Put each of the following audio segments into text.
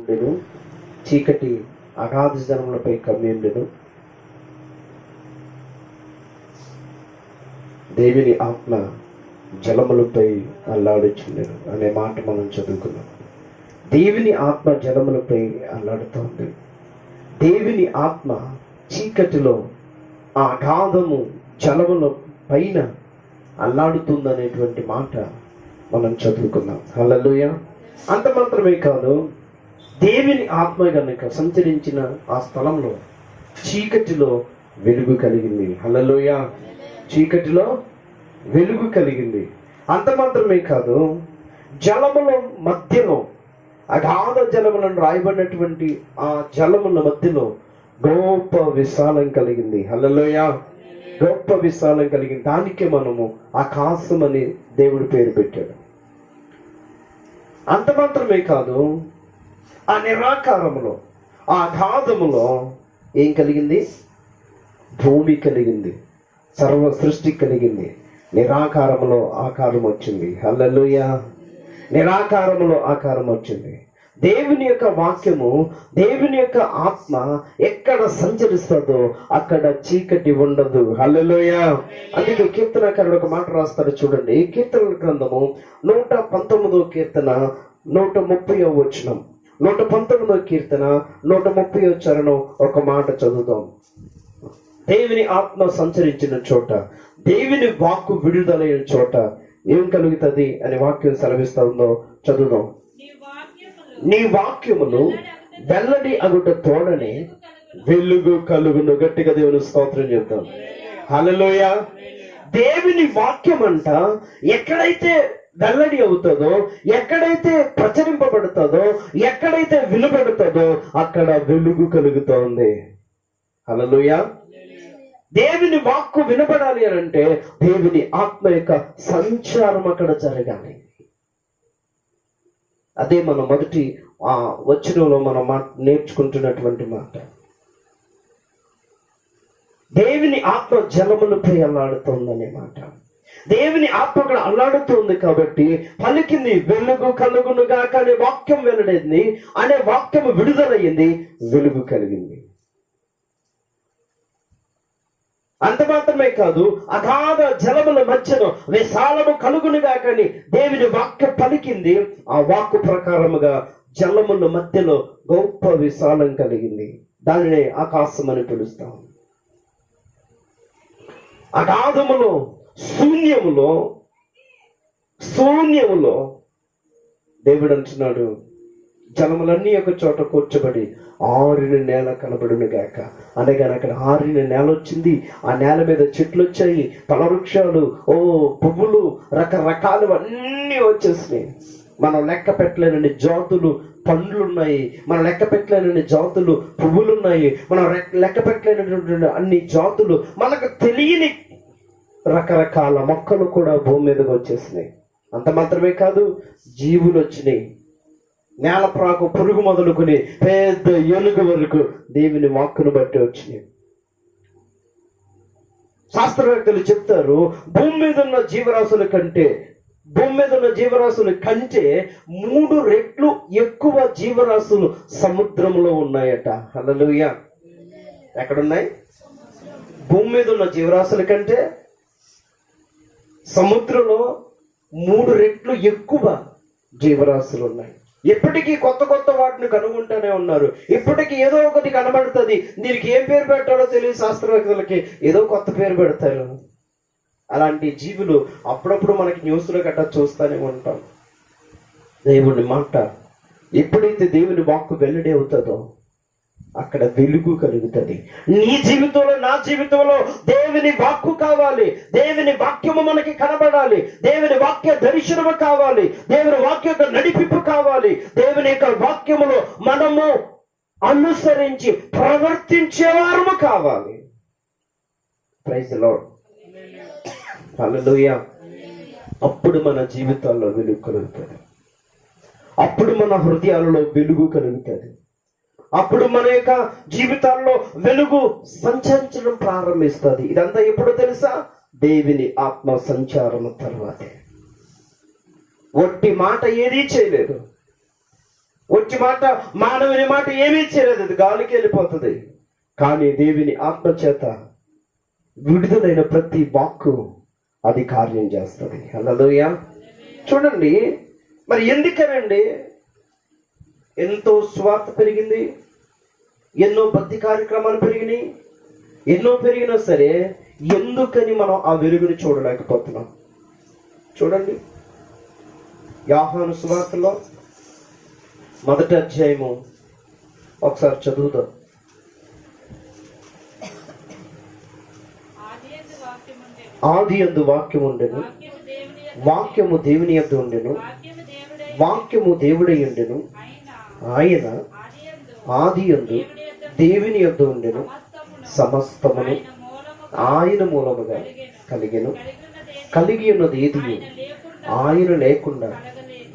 ఉండెను చీకటి అగాధ జనములపై కమ్మిండెను దేవుని ఆత్మ జలములపై అల్లాడుచుండెను అనే మాట మనం చదువుకున్నాం దేవుని ఆత్మ జలములపై అల్లాడుతోంది. దేవుని ఆత్మ చీకటిలో ఆ అగాధము జలముల పైన అల్లాడుతుందనేటువంటి మాట మనం చదువుకున్నాం హల్లెలూయ. అంత మాత్రమే కాదు దేవుని ఆత్మ కనుక సంచరించిన ఆ స్థలంలో చీకటిలో వెలుగు కలిగింది. హలలోయ చీకటిలో వెలుగు కలిగింది. అంత మాత్రమే కాదు జలముల మధ్యలో అగాధ జలములను రాయబడినటువంటి ఆ జలముల మధ్యలో గొప్ప విశాలం కలిగింది. హలలోయ గొప్ప విశాలం కలిగింది. దానికే మనము ఆకాశం అని దేవుడు పేరు పెట్టాడు. అంత మాత్రమే కాదు ఆ నిరాకారములో ఆ అగాధములో ఏం కలిగింది? భూమి కలిగింది సర్వ సృష్టి కలిగింది. నిరాకారములో ఆకారం వచ్చింది. హల్లెలూయ! నిరాకారములో ఆకారం వచ్చింది. దేవుని యొక్క వాక్యము దేవుని యొక్క ఆత్మ ఎక్కడ సంచరిస్తుందో అక్కడ చీకటి ఉండదు. హల్లెలూయ! అందుకే కీర్తనకారుడు ఒక మాట రాస్తాడు చూడండి. కీర్తన గ్రంథము నూట పంతొమ్మిదో కీర్తన నూట ముప్పై వచనం. నూట పంతొమ్మిదో కీర్తన నూట ముప్పై చరణం ఒక మాట చదువుదాం. దేవుని ఆత్మ సంచరించిన చోట దేవుని వాక్కు విడుదలైన చోట ఏం కలుగుతుంది అని వాక్యం సెలవిస్తా ఉందో చదువుదాం. నీ వాక్యములు వెల్లడి అగుట తోడని వెలుగు కలుగును. గట్టిగా దేవుని స్తోత్రం చెప్తాం హల్లెలూయ దేవుని వాక్యం అంట ఎక్కడైతే వెల్లడి అవుతుందో ఎక్కడైతే ప్రచురింపబడుతుందో ఎక్కడైతే విలువబడుతుందో అక్కడ వెలుగు కలుగుతోంది. హల్లెలూయ. దేవుని వాక్కు వినపడాలి అని అంటే దేవుని ఆత్మ యొక్క సంచారం అక్కడ జరగాలి. అదే మన మొదటి ఆ వచనంలో మనం మా నేర్చుకుంటున్నటువంటి మాట. దేవుని ఆత్మ జలములపై అల్లాడుతోందనే మాట. దేవుని ఆత్మ అక్కడ అల్లాడుతుంది కాబట్టి పలికింది వెలుగు కలుగును గాక అనే వాక్యం వెల్లడైంది. అనే వాక్యం విడుదలయ్యింది వెలుగు కలిగింది. అంత మాత్రమే కాదు అగాధ జలముల మధ్యలో విశాలము కలుగునుగా కానీ దేవుని వాక్య పలికింది. ఆ వాక్కు ప్రకారముగా జలముల మధ్యలో గొప్ప విశాలం కలిగింది. దానినే ఆకాశం అని పిలుస్తాం. అగాధములో శూన్యములో శూన్యములో దేవుడు అంటున్నాడు జలములన్నీ ఒక చోట కూర్చోబడి ఆరిన నేల కనబడును గాక. అనగా అక్కడ ఆరిన నేల వచ్చింది. ఆ నేల మీద చెట్లు వచ్చాయి పలవృక్షాలు ఓ పువ్వులు రకరకాలు అన్నీ వచ్చేసినాయి. మనం లెక్క పెట్టలేనని జాతులు పండ్లు ఉన్నాయి మనం లెక్క పెట్టలేనని జాతులు పువ్వులు ఉన్నాయి మనం లెక్క పెట్టలేనటువంటి అన్ని జాతులు మనకు తెలియని రకరకాల మొక్కలు కూడా భూమి మీదకి వచ్చేసినాయి. అంత మాత్రమే కాదు జీవులు వచ్చినాయి. నేల ప్రాకు పురుగు మొదలుకుని పెద్ద ఏనుగు వరకు దేవుని వాక్కును బట్టి వచ్చినాయి. శాస్త్రవేత్తలు చెప్తారు భూమి మీద ఉన్న జీవరాశుల కంటే భూమి మీద ఉన్న జీవరాశుల కంటే మూడు రెట్లు ఎక్కువ జీవరాశులు సముద్రంలో ఉన్నాయట. హల్లెలూయా. ఎక్కడున్నాయి? భూమి మీద ఉన్న జీవరాశుల కంటే సముద్రంలో మూడు రెట్లు ఎక్కువ జీవరాశులు ఉన్నాయి. ఇప్పటికీ కొత్త కొత్త వాటిని కనుగొంటూనే ఉన్నారు. ఇప్పటికీ ఏదో ఒకటి కనబడుతుంది. దీనికి ఏం పేరు పెట్టాలో తెలియదు శాస్త్రవేత్తలకి. ఏదో కొత్త పేరు పెడతారు. అలాంటి జీవులు అప్పుడప్పుడు మనకి న్యూస్లో గట్టా చూస్తూనే ఉంటాం. దేవుని మాట ఎప్పుడైతే దేవుని వాక్కు వెల్లడి అవుతుందో అక్కడ వెలుగు కలుగుతుంది. నీ జీవితంలో నా జీవితంలో దేవుని వాక్కు కావాలి. దేవుని వాక్యము మనకి కనబడాలి. దేవుని వాక్య దర్శనము కావాలి. దేవుని వాక్య యొక్క నడిపింపు కావాలి. దేవుని యొక్క వాక్యములో మనము అనుసరించి ప్రవర్తించేవారము కావాలి. ప్రైజ్ లార్డ్ హల్లెలూయా అప్పుడు మన జీవితాల్లో వెలుగు కలుగుతుంది. అప్పుడు మన హృదయాలలో వెలుగు కలుగుతుంది. అప్పుడు మన యొక్క జీవితాల్లో వెలుగు సంచరించడం ప్రారంభిస్తుంది. ఇదంతా ఎప్పుడు తెలుసా? దేవుని ఆత్మ సంచారం తర్వాతే. ఒట్టి మాట ఏదీ చేయలేదు. ఒట్టి మాట మానవుని మాట ఏమీ చేయలేదు. అది గాలికి వెళ్ళిపోతుంది. కానీ దేవుని ఆత్మ చేత విడుదలైన ప్రతి వాక్కు అది కార్యం చేస్తుంది. హల్లెలూయా. చూడండి. మరి ఎందుకనండి? ఎంతో స్వార్థ పెరిగింది. ఎన్నో భక్తి కార్యక్రమాలు పెరిగినాయి. ఎన్నో పెరిగినా సరే ఎందుకని మనం ఆ వెలుగుని చూడలేకపోతున్నాం? చూడండి. యాహాను సువార్తలో మొదటి అధ్యాయము ఒకసారి చదువుదాం. ఆది అందు వాక్యం ఉండెను. వాక్యము దేవుని యొద్ద ఉండెను. వాక్యము దేవుడై ఉండెను. ఆయన ఆది ఎందు దేవుని యొద్ ఉండెను. సమస్తమును ఆయన మూలముగా కలిగెను. కలిగి ఉన్నది ఏది? ఆయన లేకుండా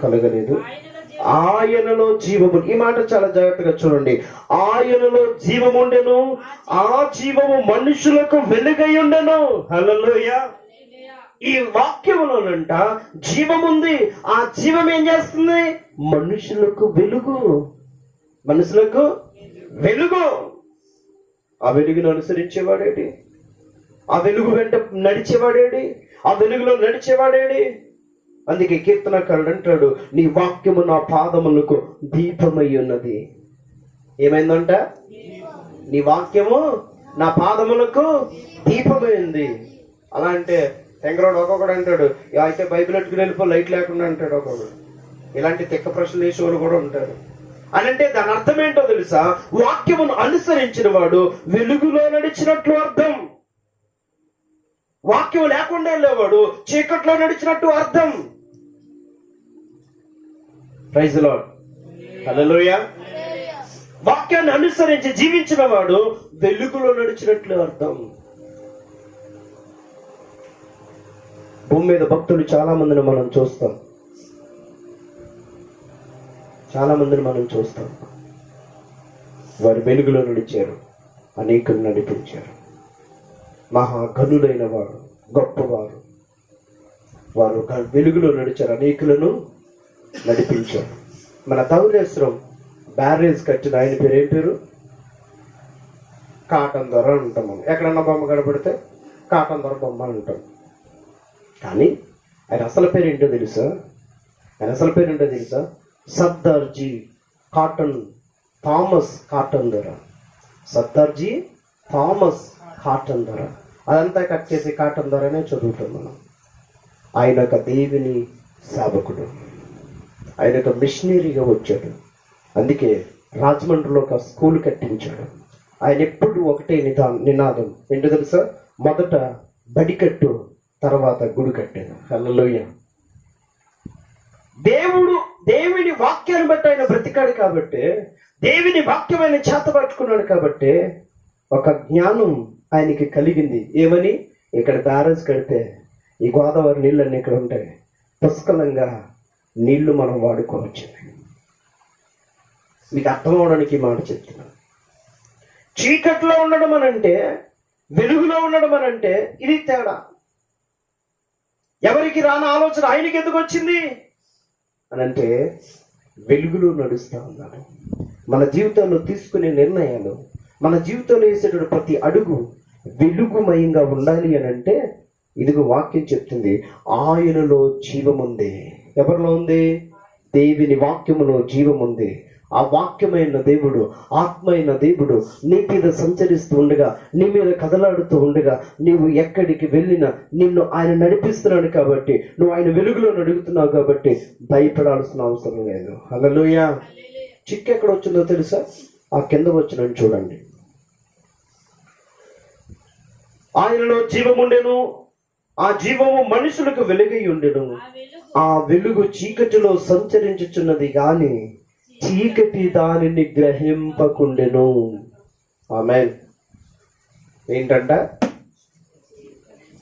కలగలేదు. ఆయనలో జీవము ఈ మాట చాలా జాగ్రత్తగా చూడండి. ఆయనలో జీవముండెను ఆ జీవము మనుషులకు వెలుగై ఉండెను. హల్లెలూయా. ఈ వాక్యములోనంట జీవముంది. ఆ జీవం ఏం చేస్తుంది? మనుషులకు వెలుగు. మనుషులకు వెలుగు. ఆ వెలుగును అనుసరించేవాడేడి ఆ వెలుగు వెంట నడిచేవాడేడి ఆ వెలుగులో నడిచేవాడేడి అందుకే కీర్తనకారుడు అంటాడు నీ వాక్యము నా పాదములకు దీపమై ఉన్నది. ఏమైందంట? నీ వాక్యము నా పాదములకు దీపమైంది అలా అంటే తెంగరోడు ఒక్కొక్కడు అంటాడు అయితే బైబిల్ ఎట్టుకుని వెళ్ళిపో లైట్ లేకుండా అంటాడు ఒక్కొక్కడు. ఇలాంటి తిక్క ప్రశ్నలు వేసే వాళ్ళు కూడా ఉంటారు. అని అంటే దాని అర్థం ఏంటో తెలుసా? వాక్యమును అనుసరించిన వాడు వెలుగులో నడిచినట్లు అర్థం. వాక్యం లేకుండా వెళ్ళేవాడు చీకట్లో నడిచినట్టు అర్థం. ప్రైజ్ లాడ్ హల్లెలూయా వాక్యాన్ని అనుసరించి జీవించిన వాడు వెలుగులో నడిచినట్లు అర్థం. భూమి మీద భక్తులు చాలా మందిని మనం చూస్తాం. చాలా మందిని మనం చూస్తాం. వారు వెలుగులో నడిచారు. అనేకులు నడిపించారు. మహాగనులైన వారు గొప్పవారు. వారు వెలుగులో నడిచారు. అనేకులను నడిపించారు. మన తౌలేశ్వరం బ్యారేజ్ కట్టిన ఆయన పేరు ఏం పేరు? కాటన్ దొర అంటాం మనం. ఎక్కడన్నా బొమ్మ కనబడితే కాటన్ దొర బొమ్మ అంటాం. కానీ ఆయన అసలు పేరు ఏంటో తెలుసా? ఆయన అసలు పేరు ఏంటో తెలుసా? సర్దార్జీ కాటన్ థామస్ కాటన్ ధర. సర్దార్జీ థామస్ కాటన్ ధర. అదంతా కట్ చేసి కాటన్ ధరనే చదువుతాం మనం. ఆయన ఒక దేవుని సేవకుడు. ఆయన ఒక మిషనరీగా వచ్చాడు. అందుకే రాజమండ్రిలో ఒక స్కూల్ కట్టించాడు. ఆయన ఎప్పుడు ఒకటే నిదా నినాదం. ఏంటో తెలుసా? మొదట బడికట్టు తర్వాత గుడి కట్టాను. హల్లెలూయా. దేవుడు దేవుని వాక్యాన్ని బట్టి ఆయన బ్రతికాడు కాబట్టి దేవుని వాక్యం ఆయన చేత పట్టుకున్నాడు కాబట్టి ఒక జ్ఞానం ఆయనకి కలిగింది. ఏమని? ఇక్కడ బ్యారేజ్ కడితే ఈ గోదావరి నీళ్ళన్నీ ఇక్కడ ఉంటాయి. పుష్కలంగా నీళ్ళు మనం వాడుకోవచ్చు. మీకు అర్థం అవడానికి మాట చెప్తున్నాను. చీకట్లో ఉండడం అనంటే వెలుగులో ఉండడం అనంటే ఇది తేడా. ఎవరికి రాని ఆలోచన ఆయనకి ఎందుకు వచ్చింది? అనంటే వెలుగులో నడుస్తూ ఉన్నాడు. మన జీవితంలో తీసుకునే నిర్ణయాలు మన జీవితంలో వేసేటువంటి ప్రతి అడుగు వెలుగుమయంగా ఉండాలి అని అంటే ఇదిగో వాక్యం చెప్తుంది ఆయనలో జీవముంది. ఎవరిలో ఉంది? దేవుని వాక్యములో జీవముంది. ఆ వాక్యమైన దేవుడు ఆత్మైన దేవుడు నీ మీద సంచరిస్తూ ఉండగా నీ మీద కదలాడుతూ ఉండగా నీవు ఎక్కడికి వెళ్ళినా నిన్ను ఆయన నడిపిస్తున్నాడు కాబట్టి నువ్వు ఆయన వెలుగులో నడుగుతున్నావు కాబట్టి భయపడాల్సిన అవసరం లేదు. హల్లెలూయా. చిక్కు ఎక్కడ వచ్చిందో తెలుసా? ఆ కింద వచ్చిన చూడండి. ఆయనలో జీవముండెను ఆ జీవము మనుషులకు వెలుగై ఉండెను. ఆ వెలుగు. ఆ వెలుగు చీకటిలో సంచరించుచున్నది గాని చీకటి దానిని గ్రహింపకుండెను. ఆమె ఏంటంట?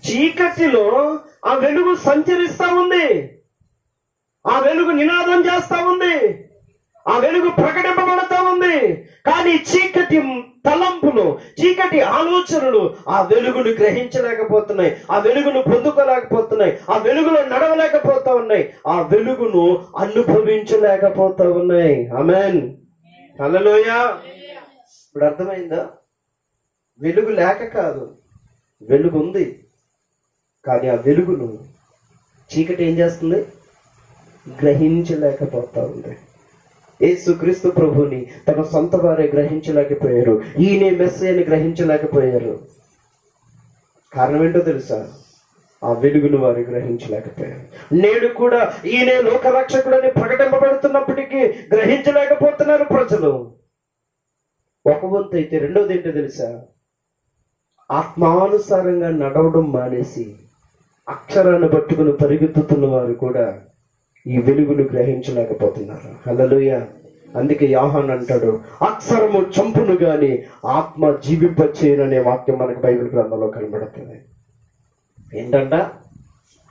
చీకటిలో ఆ వెలుగు సంచరిస్తా ఉంది. ఆ వెలుగు నినాదం చేస్తా ఉంది. ఆ వెలుగు ప్రకటింపబడతా ఉంది. కానీ చీకటి తలంపులు చీకటి ఆలోచనలు ఆ వెలుగును గ్రహించలేకపోతున్నాయి. ఆ వెలుగును పొందుకోలేకపోతున్నాయి. ఆ వెలుగులో నడవలేకపోతా ఉన్నాయి. ఆ వెలుగును అనుభవించలేకపోతా ఉన్నాయి. Amen hallelujah. ఇప్పుడు అర్థమైందా? వెలుగు లేక కాదు వెలుగు ఉంది. కానీ ఆ వెలుగును చీకటి ఏం చేస్తుంది? గ్రహించలేకపోతా ఉంది. యేసుక్రీస్తు ప్రభుని తన సొంత వారే గ్రహించలేకపోయారు. ఈయనే మెస్సయని గ్రహించలేకపోయారు. కారణం ఏంటో తెలుసా? ఆ వెలుగును వారు గ్రహించలేకపోయారు. నేడు కూడా ఈయనే లోకరక్షకుడని ప్రకటింపబడుతున్నప్పటికీ గ్రహించలేకపోతున్నారు ప్రజలు. ఒక వంతు అయితే రెండోది ఏంటో తెలుసా? ఆత్మానుసారంగా నడవడం మానేసి అక్షరాన్ని పట్టుకుని పరిగెత్తుతున్న వారు కూడా ఈ వెలుగును గ్రహించలేకపోతున్నారు. హలలుయ అందుకే యాహాన్ అంటాడు అక్షరము చంపును గాని ఆత్మ జీవింపచేయననే వాక్యం మనకు బైబిల్ గ్రంథంలో కనబడుతుంది. ఏంటంట?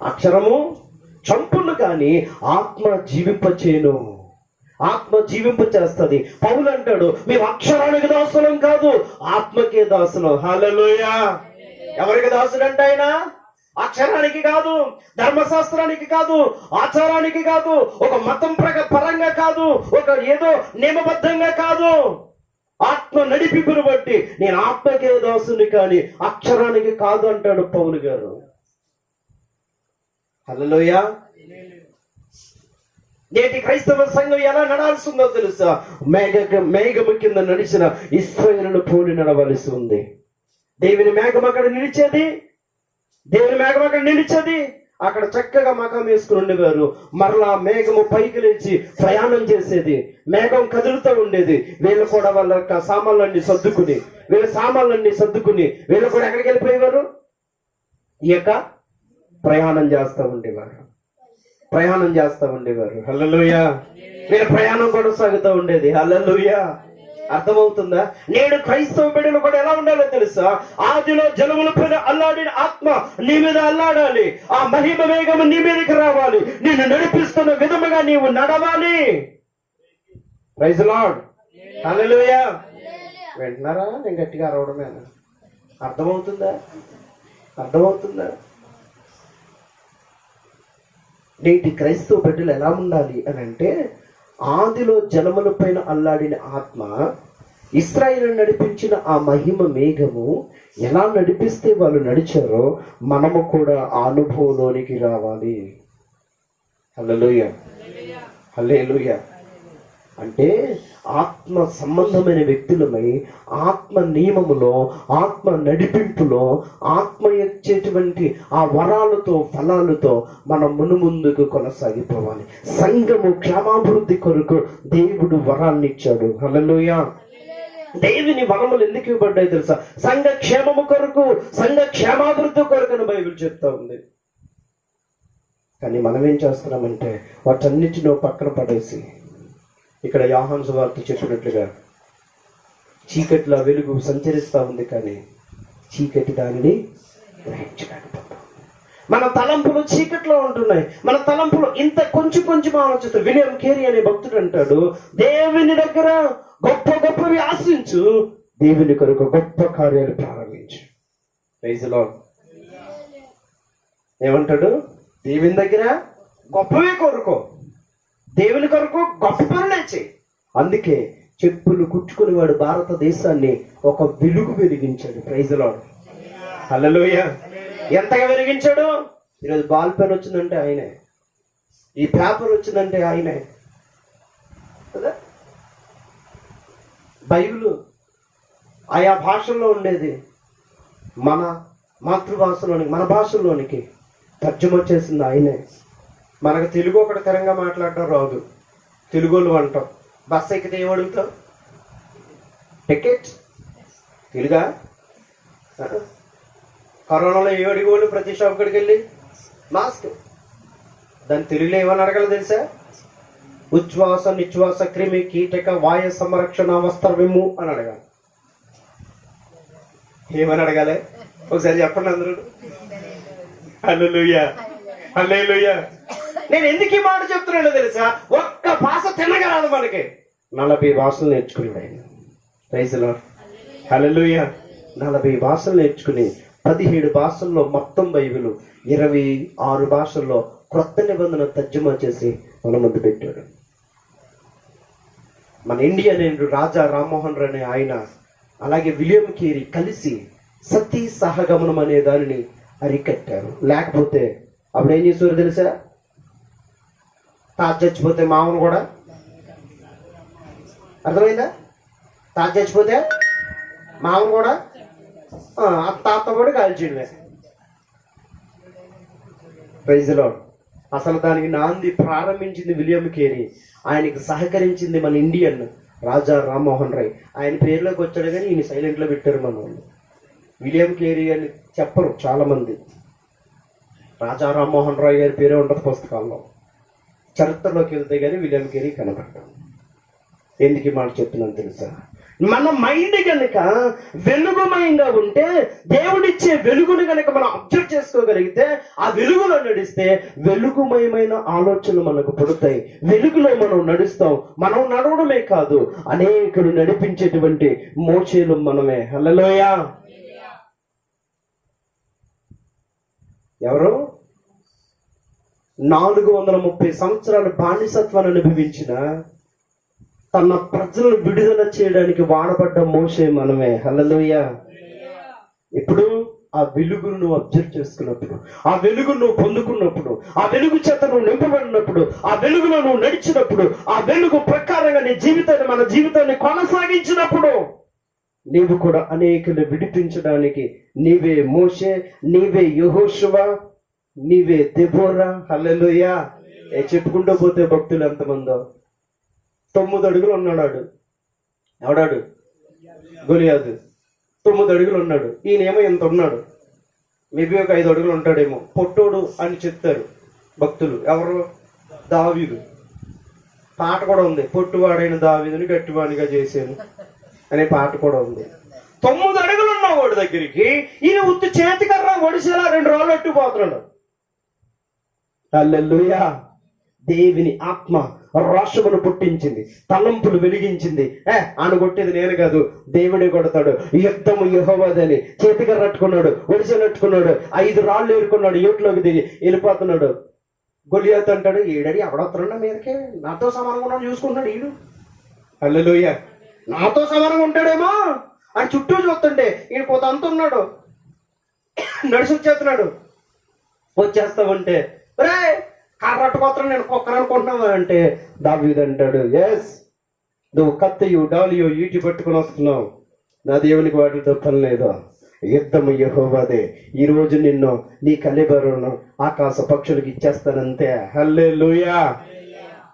అక్షరము చంపును గాని ఆత్మ జీవింపచేయను. ఆత్మ జీవింప చేస్తుంది పౌలు అంటాడు మేము అక్షరానికి దాసులం కాదు ఆత్మకే దాసులం. హలలోయ ఎవరికి దాసుడంట ఆయన? అక్షరానికి కాదు ధర్మశాస్త్రానికి కాదు ఆచారానికి కాదు ఒక మతం పరంగా కాదు ఒక ఏదో నియమబద్ధంగా కాదు. ఆత్మ నడిపిపును బట్టి నేను ఆత్మకే దాసుని కానీ అక్షరానికి కాదు అంటాడు పౌలు గారు. హలోయ నేటి క్రైస్తవ సంఘం ఎలా నడాల్సిందో తెలుసా? మేఘ మేఘము కింద నడిచిన ఇస్రాయేలును పోలి నడవలసి ఉంది. దేవుని మేఘం అక్కడ నిలిచేది? దేవుని మేఘం అక్కడ నిలిచేది. అక్కడ చక్కగా మకం వేసుకుని ఉండేవారు. మరలా మేఘము పైకి లేచి ప్రయాణం చేసేది. మేఘం కదులుతూ ఉండేది. వీళ్ళు కూడా వాళ్ళ యొక్క సామాన్లన్నీ సర్దుకుని వీళ్ళ సామాన్లన్నీ సర్దుకుని వీళ్ళు కూడా ఎక్కడికి వెళ్ళిపోయేవారు? ఈ యొక్క ప్రయాణం చేస్తూ ఉండేవారు. ప్రయాణం చేస్తూ ఉండేవారు. హల్లెలూయ. వీళ్ళ ప్రయాణం కూడా సాగుతూ ఉండేది. హల్లెలూయ. అర్థమవుతుందా? నేడు క్రైస్తవ బిడ్డలు కూడా ఎలా ఉండాలో తెలుసా? ఆదిలో జలముల పైన అల్లాడిన ఆత్మ నీ మీద అల్లాడాలి. ఆ మహిమ వేగం నీ మీదకి రావాలి. నిన్ను నడిపిస్తున్న విధముగా నీవు నడవాలి. ప్రైజ్ లాడ్ హల్లెలూయ వింటున్నారా? నేను గట్టిగా అరవడమే అర్థమవుతుందా? అర్థమవుతుందా? నేటి క్రైస్తవ బిడ్డలు ఎలా ఉండాలి అని అంటే ఆదిలో జనముల పైన అల్లాడిన ఆత్మ ఇస్రాయిల్ నడిపించిన ఆ మహిమ మేఘము ఎలా నడిపిస్తే వాళ్ళు నడిచారో మనము కూడా ఆ అనుభవంలోనికి రావాలి. హల్లెలూయ. హల్లెలూయ. అంటే ఆత్మ సంబంధమైన వ్యక్తులమై ఆత్మ నియమములో ఆత్మ నడిపింపులో ఆత్మ ఇచ్చేటువంటి ఆ వరాలతో ఫలాలతో మనం మునుముందుకు కొనసాగిపోవాలి. సంఘము క్షేమాభివృద్ధి కొరకు దేవుడు వరాన్ని ఇచ్చాడు. హలలోయ దేవుని వరములు ఎందుకు ఇవ్వబడ్డాయి తెలుసా? సంఘ క్షేమము కొరకు సంఘ క్షేమాభివృద్ధి కొరకు అని బైబిల్ చెప్తా ఉంది. కానీ మనం ఏం చేస్తున్నామంటే వాటన్నిటినో పక్కన పడేసి ఇక్కడ యాహాన్స్ సువార్త చెప్పినట్లుగా చీకట్లో వెలుగు సంచరిస్తూ ఉంది కానీ చీకటి దానిని గ్రహించడానికి మన తలంపులు చీకట్లో ఉంటున్నాయి. మన తలంపులు ఇంత కొంచెం కొంచెం ఆలోచిస్తాం విలియం కేరీ అనే భక్తుడు అంటాడు దేవుని దగ్గర గొప్ప గొప్పవి ఆశించు దేవుని కొరకు గొప్ప కార్యాలు ప్రారంభించు. Praise ఏమంటాడు? దేవుని దగ్గర గొప్పవే కోరుకో. దేవుని కొరకు గొప్ప పనులే చేయి. అందుకే చెప్పులు కుట్టుకుని వాడు భారతదేశాన్ని ఒక వెలుగు వెలిగించాడు. ప్రైజ్లో హల్లెలూయ. ఎంతగా వెలిగించాడు? ఈరోజు బాల్ పెన్ వచ్చిందంటే ఆయనే. ఈ పేపర్ వచ్చిందంటే ఆయనే. కదా? బైబిల్ ఆయా భాషల్లో ఉండేది. మన మాతృభాషలోనికి మన భాషలోనికి తర్జుమా చేసింది ఆయనే. మనకు తెలుగు ఒకటి తరంగా మాట్లాడటం రాదు. తెలుగులు అంటాం. బస్ ఎక్కితే ఏమడుగుతాం టికెట్? తెలుగా? కరోనాలో ఏ అడిగోళ్ళు ప్రతి షాప్ వెళ్ళి? మాస్క్. దాని తెలుగులో ఏమని అడగాలి తెలుసా? ఉచ్ఛ్వాస నిశ్వాస క్రిమి కీటక వాయు సంరక్షణ వస్త్ర విమ్ము అని అడగాలి. ఏమని అడగాలి? ఒకసారి చెప్పండి అందరూ. హల్లెలూయా. హల్లెలూయా. నేను ఎందుకు ఈ మాట చెప్తున్నానో తెలుసా? ఒక్క భాష తినగరాదు మనకి. నలభై భాషలు నేర్చుకున్నాడు ఆయన. రైతులో హలలుయ నలభై భాషలు నేర్చుకుని పదిహేడు భాషల్లో మొత్తం బైబిల్ ఇరవై ఆరు భాషల్లో క్రొత్త నిబంధన తర్జుమా చేసి మన ముందు పెట్టాడు. మన ఇండియా నేను రాజా రామ్మోహన్ రావు ఆయన అలాగే విలియం కేరీ కలిసి సతీ సహగమనం అనే దానిని అరికట్టారు. లేకపోతే అప్పుడు ఏం చేసేవారు తెలుసా? తాత చచ్చిపోతే మామను కూడా? అర్థమైందా? తాత చచ్చిపోతే మామను కూడా? ఆ, తాత కూడా కాల్చేయడమే ప్రైజ్లో అసలు దానికి నాంది ప్రారంభించింది విలియం కేరీ. ఆయనకి సహకరించింది మన ఇండియన్ రాజా రామ్మోహన్ రాయ్. ఆయన పేరులోకి వచ్చాడు కానీ ఈయన సైలెంట్లో పెట్టారు మన వాళ్ళు విలియం కేరీ అని చెప్పరు చాలామంది. రాజా రామ్మోహన్ రాయ్ గారి పేరే ఉండదు పుస్తకాల్లో. చరిత్రలోకి వెళ్తే కానీ విలియం కేరీ కనబడతాం ఎందుకు మాట చెప్తున్నాను తెలుసా? మన మైండ్ కనుక వెలుగుమయంగా ఉంటే దేవుడిచ్చే వెలుగును కనుక మనం అబ్జర్వ్ చేసుకోగలిగితే ఆ వెలుగులో నడిస్తే వెలుగుమయమైన ఆలోచనలు మనకు పుడతాయి. వెలుగులో మనం నడుస్తాం. మనం నడవడమే కాదు అనేకులు నడిపించేటువంటి మోచేలు మనమే. హల్లలోయ. ఎవరు? నాలుగు వందల ముప్పై సంవత్సరాలు బానిసత్వాన్ని అనుభవించిన తన ప్రజలను విడుదల చేయడానికి వాడబడ్డ మోసే మనమే. హలలోయ ఇప్పుడు ఆ వెలుగును నువ్వు అబ్జర్వ్ చేసుకున్నప్పుడు ఆ వెలుగును నువ్వు పొందుకున్నప్పుడు ఆ వెలుగు చేత నువ్వు నింపబడినప్పుడు ఆ వెలుగులో నువ్వు నడిచినప్పుడు ఆ వెలుగు ప్రకారంగా నీ జీవితాన్ని మన జీవితాన్ని కొనసాగించినప్పుడు నీవు కూడా అనేకులు విడిపించడానికి నీవే మోసే నీవే యహోశువ నీవే దెబోరా హల్లెలుయా. ఏ చెప్పుకుంటూ పోతే భక్తులు ఎంతమందో. తొమ్మిది అడుగులు ఉన్నాడు ఆడు ఎవడాడు? గొలియాదు. తొమ్మిది అడుగులు ఉన్నాడు. ఈయనేమో ఇంత ఉన్నాడు. మేబీ ఒక ఐదు అడుగులు ఉంటాడేమో. పొట్టోడు అని చెప్తారు భక్తులు. ఎవరు? దావీదు. పాట కూడా ఉంది. పొట్టువాడైన దావీదుని గట్టివాడిగా చేశాను అనే పాట కూడా ఉంది. తొమ్మిది అడుగులు ఉన్న వాడి దగ్గరికి ఈయన ఉత్తి చేతికర్ర ఒడిసేలా రెండు రోజులు అట్టుపోతున్నాడు అల్లెల్లుయా దేవుని ఆత్మ రాష్ట్రమును పుట్టించింది తలంపులు వెలిగించింది. ఏ ఆయన కొట్టేది నేను కాదు దేవుడే కొడతాడు. యుద్ధము యుహోవదని చేతిగా రట్టుకున్నాడు ఒడిసెలట్టుకున్నాడు ఐదు రాళ్ళు ఏరుకున్నాడు ఏట్లోకి దిగి వెళ్ళిపోతున్నాడు. గొలియాత్ అంటాడు ఈడడి ఎవడొస్తున్నాడు మీదకే? నాతో సమానంగా ఉన్నాడు చూసుకుంటున్నాడు ఈడు. హల్లెలూయ. నాతో సమానంగా ఉంటాడేమో? అని చుట్టూ చూస్తుంటే ఈయన పోతా అంత ఉన్నాడు. నడిచి వచ్చేస్తున్నాడు వచ్చేస్తావంటే రే కర్రట్టుకోత్రం నేను కుక్కను అనుకుంటున్నావా అంటే దావీదు అంటాడు ఎస్ నువ్వు కత్తయు డాలియో ఈటి పట్టుకుని వస్తున్నావు. నా దేవునికి వాటితో పని లేదు యుద్ధము యహోవాదే. ఈ రోజు నిన్ను నీ కలిబరును ఆకాశ పక్షులకు ఇచ్చేస్తానంతే. హల్లే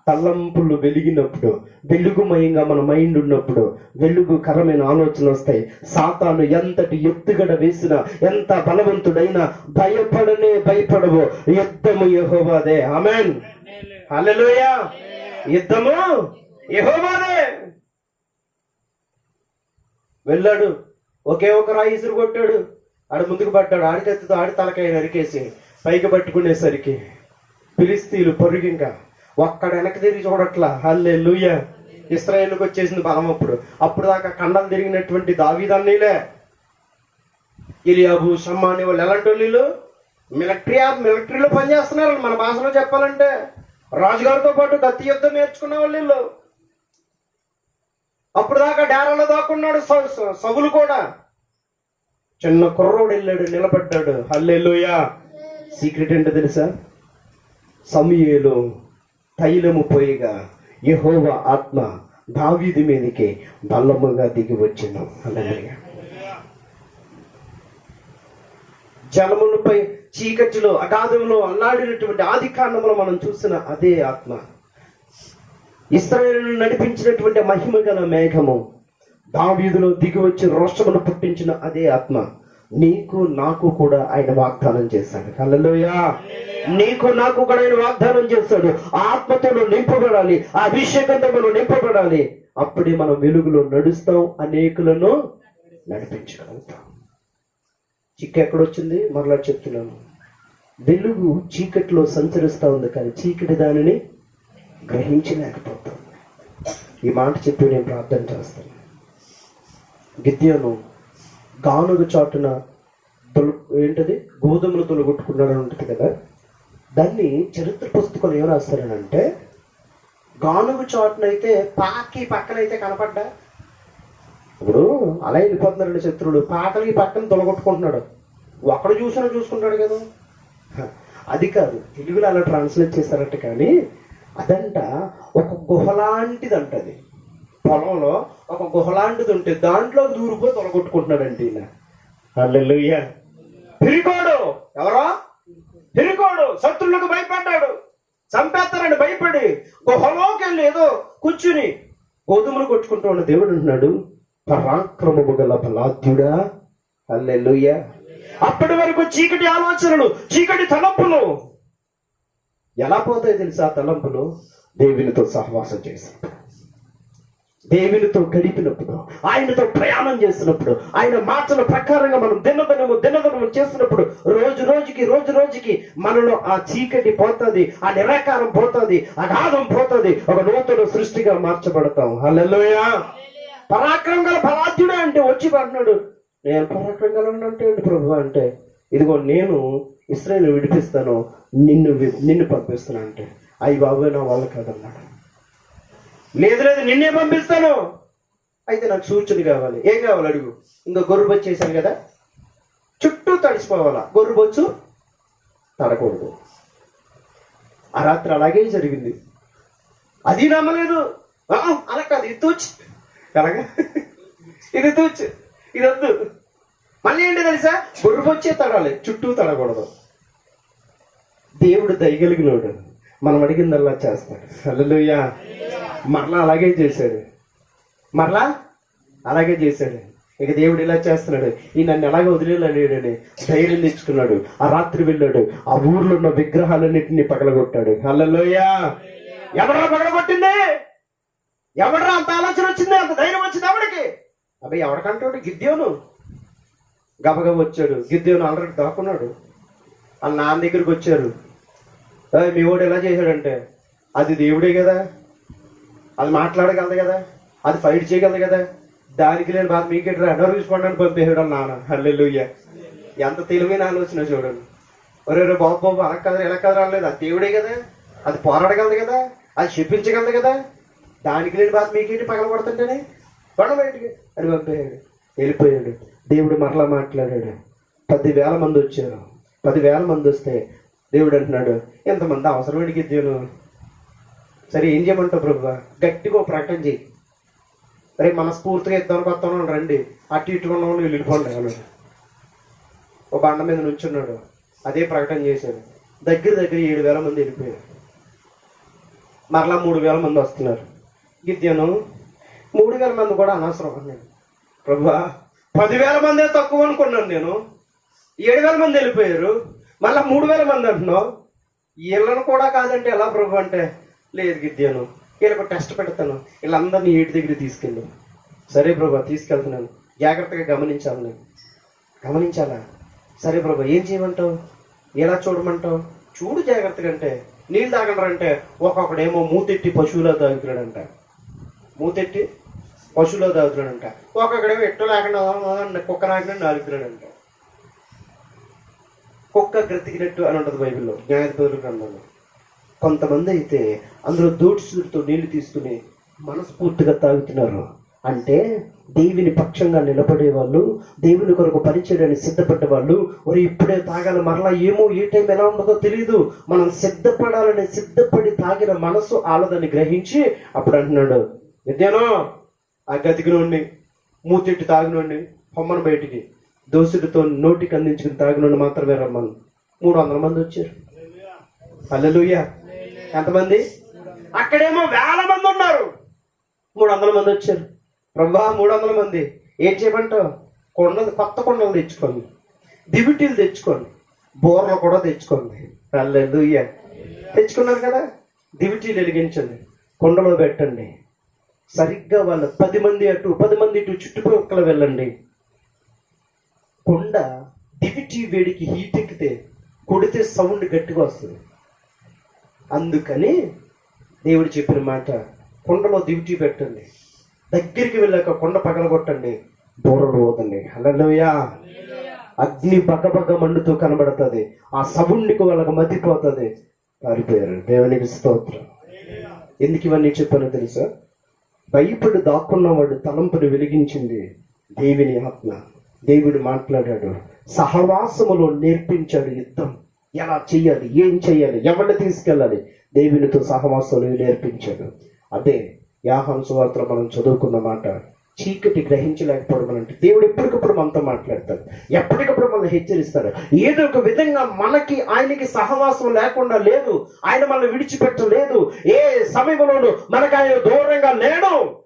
తలంపులు వెలిగినప్పుడు వెలుగుమయంగా మన మైండ్ ఉన్నప్పుడు వెలుగుకరమైన ఆలోచనలు వస్తాయి. సాతాను ఎంతటి ఎత్తుగడ వేసినా ఎంత బలవంతుడైనా భయపడనే భయపడవు. యుద్ధము యహోవాదే. ఆమెన్. హల్లెలూయా. యుద్ధము యహోవాదే. వెళ్ళాడు. ఒకే ఒక రాయి ఇసురు కొట్టాడు. ఆడ ముందుకు పడ్డాడు. ఆడికెత్తుతో ఆడి తలకాయ నరికేసి పైకి పట్టుకునేసరికి పిలిస్తీలు పొరుగింకా ఒక్కడ వెనక్కి తిరిగి చూడట్లా. హల్లే లూయ ఇస్రాయేల్కి వచ్చేసింది బలం అప్పుడు. అప్పుడు దాకా కండలు తిరిగినటువంటి దావీదన్నీలే ఇలియాబు షమ్మాని వాళ్ళు ఎలాంటి వాళ్ళు మిలిటరీ మిలిటరీలో పనిచేస్తున్నారు మన భాషలో చెప్పాలంటే. రాజుగారితో పాటు కత్తి యుద్ధం నేర్చుకున్న వాళ్ళు వీళ్ళు. అప్పుడు దాకా డేరాలో దాక్కున్నాడు స- సవులు కూడా. చిన్న కుర్రోడు వెళ్ళాడు నిలబడ్డాడు. హల్లెలూయా. సీక్రెట్ ఏంటో తెలుసా? సమయలు. తైలము పోయిగా యహోవ ఆత్మ దావీది మీదకి బల్లముగా దిగి వచ్చిన జలములపై చీకటిలో అగాధంలో అల్లాడినటువంటి ఆది కాండంలో మనం చూసిన అదే ఆత్మ. ఇస్రాయేలు నడిపించినటువంటి మహిమ గల మేఘము దావీదులో దిగి వచ్చి రోషమును పుట్టించిన అదే ఆత్మ. నీకు నాకు కూడా ఆయన వాగ్దానం చేశాడు. కలలోయా నీకు నాకు కూడా ఆయన వాగ్దానం చేస్తాడు ఆ ఆత్మతో నింపబడాలి. ఆ అభిషేకంతో మనం నింపబడాలి. అప్పుడే మనం వెలుగులో నడుస్తాం అనేకులను నడిపించగలుగుతాం. చిక్కు ఎక్కడొచ్చింది? మరలా చెప్తున్నాను. వెలుగు చీకటిలో సంచరిస్తా ఉంది కానీ చీకటి దానిని గ్రహించలేకపోతాం. ఈ మాట చెప్పి నేను ప్రార్థన చేస్తాను. గిద్యోను గానుగ చాటున తొలు ఏంటది? గోధుమలు తొలగొట్టుకున్నాడు అని ఉంటుంది కదా. దాన్ని చరిత్ర పుస్తకంలో ఏం రాస్తారనంటే గానుగ చాటునైతే పాకి పక్కనైతే కనపడ్డా? ఇప్పుడు అలా వెళ్ళిపోతున్నాడు శత్రుడు పాకలకి పక్కన తొలగొట్టుకుంటున్నాడు. ఒకడు చూసినా చూసుకుంటాడు కదా. అది కాదు. తెలుగులో అలా ట్రాన్స్లేట్ చేశారట కానీ అదంట ఒక గుహలాంటిది అంటది పొలంలో ఒక గుహలాంటిది ఉంటే దాంట్లో దూరిపోయి తొలగొట్టుకుంటున్నాడండి ఈయన. పిరికోడు ఎవరో? పిరికోడు శత్రువులకు భయపడ్డాడు. చంపేస్తారని భయపడి గుహలోకి వెళ్ళి ఏదో కూర్చుని గోధుమలు కొట్టుకుంటూ ఉన్న దేవుడు అంటున్నాడు పరాక్రమము గల బలాద్యుడా హల్లెలూయా. అప్పటి వరకు చీకటి ఆలోచనలు చీకటి తలంపులు. ఎలా పోతాయి తెలుసా తలంపులు? దేవునితో సహవాసం చేసి. దేవునితో గడిపినప్పుడు ఆయనతో ప్రయాణం చేసినప్పుడు ఆయన మాటల ప్రకారంగా మనం దినదనము దినదనము చేసినప్పుడు రోజు రోజుకి రోజు రోజుకి మనలో ఆ చీకటి పోతుంది ఆ నిరాకారం పోతుంది అగాధం పోతుంది ఒక నూతన సృష్టిగా మార్చబడతాం. హల్లెలూయా. పరాక్రమం గల బలాద్యుడే అంటే వచ్చి పడినాడు. నేను పరాక్రమం గల అంటే ఏంటి ప్రభు అంటే? ఇదిగో నేను ఇస్రాయల్ విడిపిస్తాను నిన్ను నిన్ను పంపిస్తాను అంటే. అయ్యి బాబు నా వాళ్ళ కాదన్నాడు. లేదు లేదు నిన్నే పంపిస్తాను. అయితే నాకు సూచన కావాలి. ఏం కావాలి అడుగు. ఇంకా గొర్రె బొచ్చు చేశాను కదా. చుట్టూ తడిసిపోవాలా? గొర్రె బొచ్చు తడకూడదు. ఆ రాత్రి అలాగే జరిగింది. అది నమ్మలేదు. అలా కాదు ఇది తూచి. అలాగా ఇది తూచు. ఇది వద్దు. మళ్ళీ ఏంటి తెలుసా? గొర్రె బొచ్చే తడాలి. చుట్టూ తడకూడదు. దేవుడు దయగలిగినోడు మనం అడిగిందల్లా చేస్తాడు. హల్లెలూయా. మరలా అలాగే చేశాడు. మరలా అలాగే చేశాడు. ఇక దేవుడు ఇలా చేస్తున్నాడు. ఈ నన్ను ఎలాగ వదిలేలేడని ధైర్యం తెచ్చుకున్నాడు. ఆ రాత్రి వెళ్ళాడు. ఆ ఊర్లో ఉన్న విగ్రహాలన్నింటినీ పగలగొట్టాడు. అల్లలోయా ఎవరా పగలగొట్టింది? ఎవడరా అంత ఆలోచన వచ్చింది? అంత ధైర్యం వచ్చింది ఎవడికి? అబ్బాయి ఎవడికంటాడు? గిద్యోను. గబగబ వచ్చాడు. గిద్యోను ఆల్రెడీ దాక్కున్నాడు. వాళ్ళ నాన్న దగ్గరికి వచ్చారు. మీ వాడు ఎలా చేశాడంటే అది దేవుడే కదా. అది మాట్లాడగలదు కదా. అది ఫైట్ చేయగలదు కదా. దానికి లేని బాధ మీకేట్రా అడర్ చూసుకోండి పంపేసాడు వాళ్ళ నాన్న. హల్లెలూయ్య ఎంత తెలివైన ఆలోచన చూడండి. ఒరే రే బాబు బాబు అలా కదా ఎలా కదా రాలేదు అది దేవుడే కదా. అది పోరాడగలదు కదా. అది చెప్పించగలదు కదా. దానికి లేని బాధ మీకేంటి పగల పడుతుంటేనే పడ బయటికి అని పంపేయాడు వెళ్ళిపోయాడు. దేవుడు మరలా మాట్లాడాడు. పదివేల మంది వచ్చారు. పదివేల మంది వస్తే దేవుడు అంటున్నాడు ఎంతమంది అవసరమైన దేవుడు సరే ఏం చేయమంటావు ప్రభు గట్టిగా ప్రకటన చేయి. రేపు మనస్ఫూర్తిగా ఇద్దానికి వస్తాను రండి. అటు ఇటు ఉన్న వాళ్ళు వెళ్ళిపోండి. అన్నాడు ఒక బండ మీద నుంచున్నాడు. అదే ప్రకటన చేశాడు. దగ్గర దగ్గర ఏడు వేల మంది వెళ్ళిపోయారు. మరలా మూడు వేల మంది వస్తున్నారు. గిద్యను మూడు వేల మంది కూడా అనవసరం అన్నాడు. ప్రభా పదివేల మందే తక్కువ అనుకున్నాను నేను. ఏడు వేల మంది వెళ్ళిపోయారు. మళ్ళీ మూడు వేల మంది అంటున్నావు. వీళ్ళను కూడా కాదంటే ఎలా ప్రభు అంటే? లేదు గిద్యాను వీళ్ళకు టెస్ట్ పెడతాను. వీళ్ళందరినీ ఏటి దగ్గర తీసుకెళ్ళు. సరే ప్రభా తీసుకెళ్తున్నాను. జాగ్రత్తగా గమనించాలి నేను గమనించాలా? సరే ప్రభా ఏం చేయమంటావు? ఎలా చూడమంటావు? చూడు జాగ్రత్తగా అంటే నీళ్ళు తాగండ్రంటే ఒక్కొక్కడేమో మూతెట్టి పశువులో తాగుతున్నాడంట. మూతెట్టి పశువులో తాగుతున్నాడంట. ఒక్కొక్కడేమో ఎట్టు లేకుండా కుక్క నాకిన నాలుగుతున్నాడంట. కుక్క గ్రతికినట్టు అని ఉంటుంది బైబిల్లో న్యాయాధిపతుల గ్రంథంలో. కొంతమంది అయితే అందులో దోటిసూరుతో నీళ్ళు తీసుకుని మనస్ఫూర్తిగా తాగుతున్నారు. అంటే దేవుని పక్షంగా నిలబడే వాళ్ళు దేవుని కొరకు పరిచయాన్ని సిద్ధపడ్డ వాళ్ళు ఒరే ఇప్పుడే తాగాలి మరలా ఏమో ఏ టైం ఎలా ఉండదో తెలియదు మనం సిద్ధపడాలని సిద్ధపడి తాగిన మనసు ఆలదని గ్రహించి అప్పుడు అంటున్నాడు విద్యానో ఆ గతికినోడిని మూతిట్టి తాగినోడిని పొమ్మను బయటికి. దోసుడితో నోటికి అందించుకుని తాగినోడిని మాత్రమే రమ్మను. మూడు వందల మంది వచ్చారు. హల్లెలూయా. ఎంతమంది? అక్కడేమో వేల మంది ఉన్నారు. మూడు వందల మంది వచ్చారు. ప్రభా మూడు వందల మంది. ఏం చేయమంటావు? కొండలు కొత్త కొండలు తెచ్చుకోండి. దివిటీలు తెచ్చుకోండి. బోర్లు కూడా తెచ్చుకోండి. హల్లెలూయా. తెచ్చుకున్నారు కదా? దివిటీలు వెలిగించండి. కొండలో పెట్టండి. సరిగ్గా వాళ్ళు పది మంది అటు పది మంది ఇటు చుట్టుపక్కల వెళ్ళండి. కొండ దివిటీ వేడికి హీట్ ఎక్కితే కొడితే సౌండ్ గట్టిగా వస్తుంది. అందుకని దేవుడు చెప్పిన మాట కొండలో దివిటి పెట్టండి. దగ్గరికి వెళ్ళాక కొండ పగలగొట్టండి. దూరం పోదండి హల్లెలూయా. అగ్ని బగబగ మండుతూ కనబడుతుంది. ఆ సవుండికి వాళ్ళకి మతిపోతుంది. పారిపోయారు. దేవునికి స్తోత్రం. ఎందుకు ఇవన్నీ చెప్పానో తెలుసా? భయపడి దాక్కున్నవాడు తలంపుని వెలిగించింది దేవుని ఆత్మ. దేవుడు మాట్లాడాడు. సహవాసములో నేర్పించాడు యుద్ధం. ఎలా చెయ్యాలి? ఏం చెయ్యాలి? ఎవరిని తీసుకెళ్ళాలి? దేవునితో సహవాసంలో నేర్పించాడు. అదే యాహం సువార్తలో మనం చదువుకున్న మాట చీకటి గ్రహించలేకపోవడం అంటే దేవుడు ఎప్పటికప్పుడు మనతో మాట్లాడతాడు. ఎప్పటికప్పుడు మనల్ని హెచ్చరిస్తాడు. ఏదో ఒక విధంగా మనకి ఆయనకి సహవాసం లేకుండా లేదు. ఆయన మనల్ని విడిచిపెట్టలేదు. ఏ సమయంలోనూ మనకు ఆయన దూరంగా లేడు.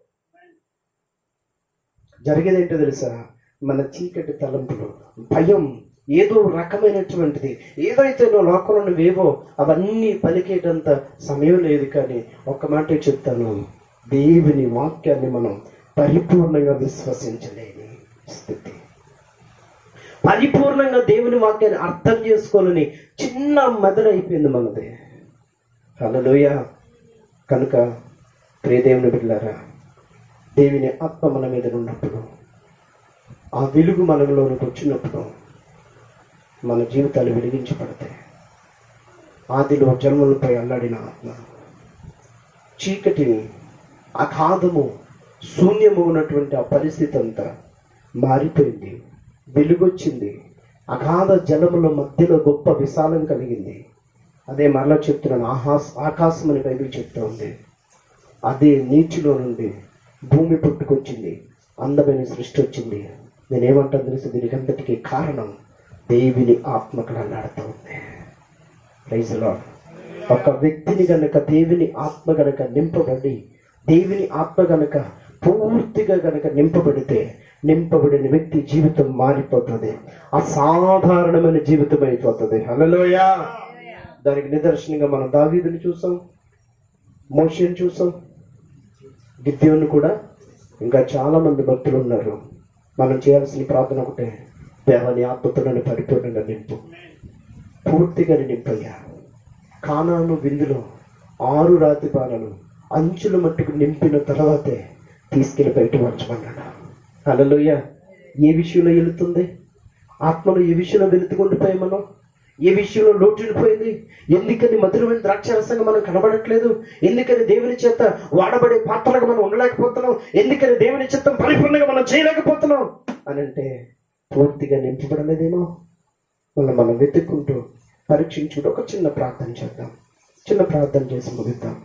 జరిగేది ఏంటో తెలుసా? మన చీకటి తలంపులు భయం ఏదో రకమైనటువంటిది. ఏదైతే నువ్వు లోకంలో నువ్వేవో అవన్నీ పలికేటంత సమయం లేదు కానీ ఒక్క మాట చెప్తాను. దేవుని వాక్యాన్ని మనం పరిపూర్ణంగా విశ్వసించలేని స్థితి. పరిపూర్ణంగా దేవుని వాక్యాన్ని అర్థం చేసుకోవాలని చిన్న మెదడైపోయింది మనది. అలలోయ కనుక ప్రియదేవుని బిడ్డారా దేవుని ఆత్మ మన మీద ఉన్నప్పుడు ఆ వెలుగు మనలోనికి వచ్చినప్పుడు మన జీవితాలు వెలిగించబడతాయి. ఆదిలో జన్మలపై అల్లాడిన ఆత్మ. చీకటిని అగాధము శూన్యము ఉన్నటువంటి ఆ పరిస్థితి అంతా మారిపోయింది వెలుగొచ్చింది. అగాధ జలముల మధ్యలో గొప్ప విశాలం కలిగింది. అదే మరలా చెప్తున్నాను ఆహాస్ ఆకాశం అని బైబిల్ చెప్తా ఉంది. అదే నీటిలో నుండి భూమి పుట్టుకొచ్చింది అందమైన సృష్టి వచ్చింది. నేనేమంటాను తెలుసు? దీనికి అంతటికీ కారణం దేవుని ఆత్మకడ అల్లాడుతూ ఉంది. ప్రైజ్ ఒక వ్యక్తిని గనక దేవుని ఆత్మ గనక నింపబడి దేవుని ఆత్మ గనక పూర్తిగా గనక నింపబడితే నింపబడిన వ్యక్తి జీవితం మారిపోతుంది. అసాధారణమైన జీవితం అయిపోతుంది. హలోయ దానికి నిదర్శనంగా మనం దావీదుని చూసాం మోషన్ చూసాం గిద్యోని కూడా. ఇంకా చాలా మంది భక్తులు ఉన్నారు. మనం చేయాల్సిన ప్రార్థన ఒకటే. దేవని ఆత్మతో నన్ను పరిపూర్ణంగా నింపు. పూర్తిగా నింపయ్యా. కానాను విందులో ఆరు రాతి బాణలు అంచుల మట్టుకు నింపిన తర్వాతే తీసుకెళ్ళి బయట మార్చమన్నాడు. అలలోయ ఏ విషయంలో వెళుతుంది ఆత్మలో ఏ విషయంలో వెళుతుకుండిపోయి మనం? ఏ విషయంలో లోటుడిపోయింది ఎందుకని మధురమైన ద్రాక్షరసంగా మనం కనబడట్లేదు? ఎందుకని దేవుని చేత వాడబడే పాత్రలకు మనం ఉండలేకపోతున్నాం? ఎందుకని దేవుని చిత్తం పరిపూర్ణంగా మనం చేయలేకపోతున్నాం? అని అంటే పూర్తిగా నింపబడలేదేమో మనం మనం వెతుక్కుంటూ పరీక్షించుకుంటూ ఒక చిన్న ప్రార్థన చేద్దాం. చిన్న ప్రార్థన చేసి ముగిద్దాం.